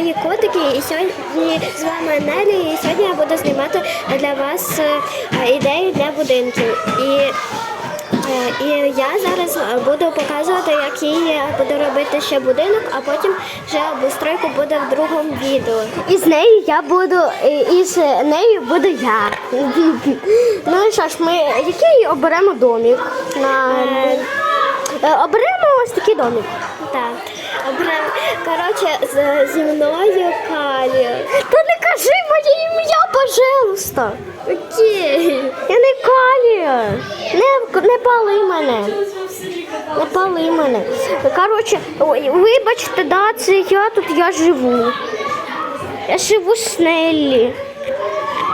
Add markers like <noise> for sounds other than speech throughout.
мої котики. І сьогодні з вами Нелі. І сьогодні я буду знімати для вас е, ідеї для будинків. І, е, і я зараз буду показувати, який я буду робити ще будинок, а потім вже обустройку буде в другому відео. І з нею я буду, і з нею буду я. Ну і що ж, ми який оберемо домик? На... Е, Оберемо ось такий домик. Так. Коротше, зі мною Калі. Та не кажи моє ім'я, пожалуйста. Окей. Я не Калія. Не, не пали мене. Не пали мене. Коротше, ой, вибачте, да, це я тут я живу. Я живу з Неллі.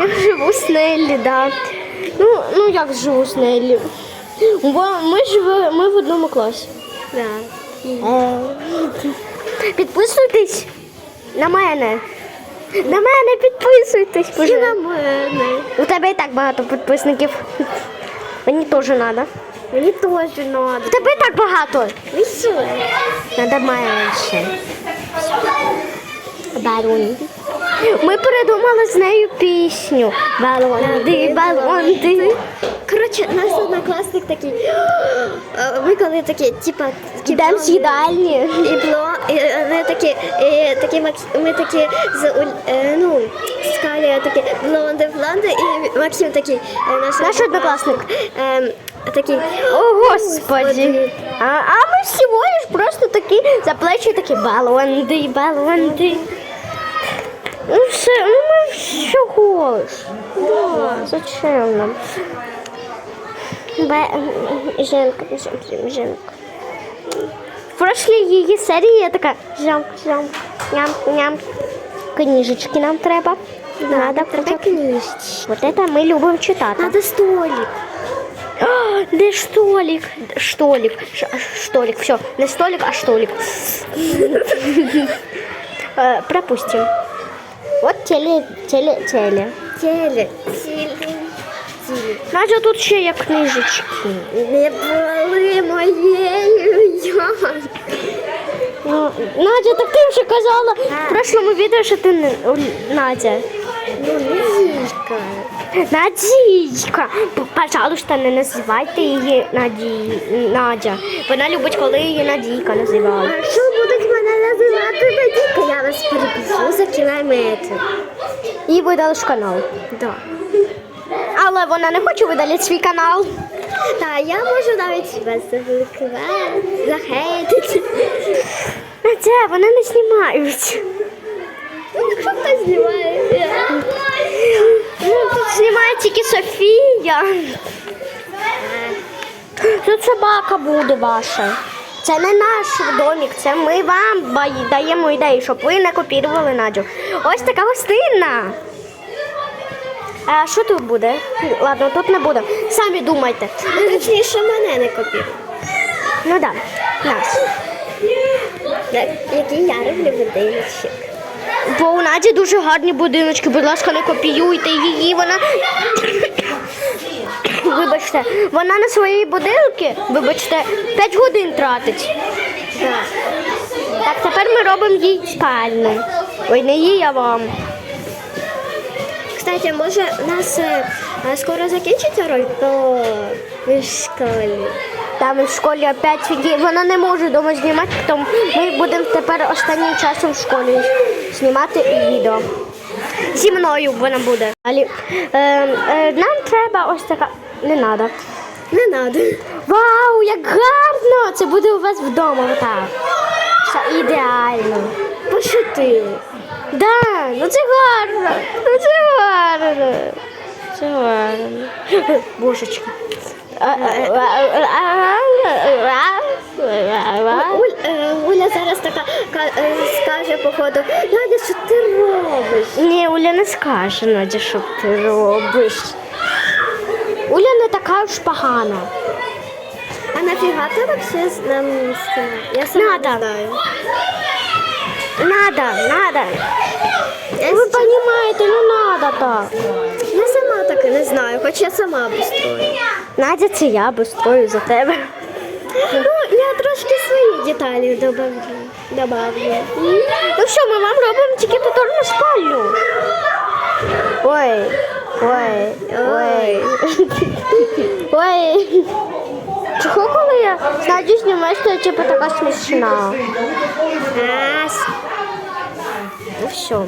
Я живу з Неллі, да. Ну, ну як живу з Неллі? Бо ми живемо, ми в одному класі. Да. Підписуйтесь на мене. На мене підписуйтесь, І на мене. У тебе і так багато підписників. Мені теж треба. Мені теж треба. У тебе і так багато. Треба менше. Балон. Ми придумали з нею пісню. Балонди, балонди. Коротше, наш однокласник такий. е, Ми коли такі, типа, Йдемо їдальні. і бло, і вони такі, і такі ми такі з е, ну, з Калією такі блонди, блонди, і Максим такий, е, наш, Наш однокласник. ем, такий, О, господи. А, а ми всього лиш просто такі за плечі такі балонди, балонди. Ну все, ну ми всього лиш. Зачем нам? Бе... Жінка, жінка, жінка. В прошлій її серії я така жамк, жамк, ням, ням. Книжечки нам треба. Надо така книжечка. Вот это ми любимо читати. Надо столик. А, Де штолік? Штолік. Ш- Штолік. Все, не столик, а штолік. Е, Пропустим. От теле, теле, теле. Теле. Надя тут ще є книжечки. Не були моєю. Ну, Надя, так ти вже казала в прошлому відео, що ти не Надя. Ну, Надійка. Надійка. Пожалуйста, не називайте її Наді... Надя. Вона любить, коли її Надійка називають. А що будуть мене називати Надійка? Я вас перебіжу за кілометр. Їй видали ж канал. Да. Але вона не хоче видалити свій канал. Та я можу навіть вас заблокувати, захейтити. Надя, вони не знімають. Ну, Якщо хтось знімає. Ну, тут знімає тільки Софія. Тут собака буде ваша. Це не наш домик, це ми вам даємо ідеї, щоб ви не копірували Надю. Ось така гостинна. А що тут буде? Ладно, тут не буде. Самі думайте. Ну, точніше, мене не копірує. Ну да, нас. Який я роблю будиночок. Бо у Наді дуже гарні будиночки, будь ласка, не копіюйте її. Вона. <coughs> Вибачте, вона на свої будинки, вибачте, 5 годин тратить. Так, тепер ми робимо їй спальню. Ой, не їй, а вам. Кстати, може у нас е, е, скоро закінчиться ви в школі. Там в школі опять є- вона не може вдома знімати, тому ми будемо тепер останнім часом в школі знімати відео. Зі мною вона буде. Алі, е, е, нам треба ось така. Не треба. Не надо. Вау, як гарно! Це буде у вас вдома отак. Все ідеально. Пошутили. Да, ну це гарно. Ну це гарно. Це гарно. Божечки. Уль, е, Уля зараз така е, скаже, походу, Надя, що ти робиш? Ні, Уля не скаже, Надя, що ти робиш. Уля не така уж погана. А нафіга ти вообще з нам знімаєш? Я сама не знаю. Надо, надо. Я, Ви с- розумієте, ну надо так. я сама так і не знаю, хоч я сама обустрою. Надя, це я безстрою за тебе. Ну, я трошки свої деталі добавлю. Ну все, ми вам робимо тільки повторну спальню. Ой, ой, ой. Ой. Чого коли я з Надю знімаю, що я типу така смішна? Раз. Ну все.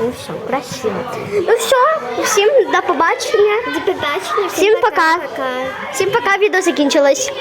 Ну все, красиво. Ну все, всім до побачення. До побачення. Всім пока. Пока. Всім пока, відео закінчилось.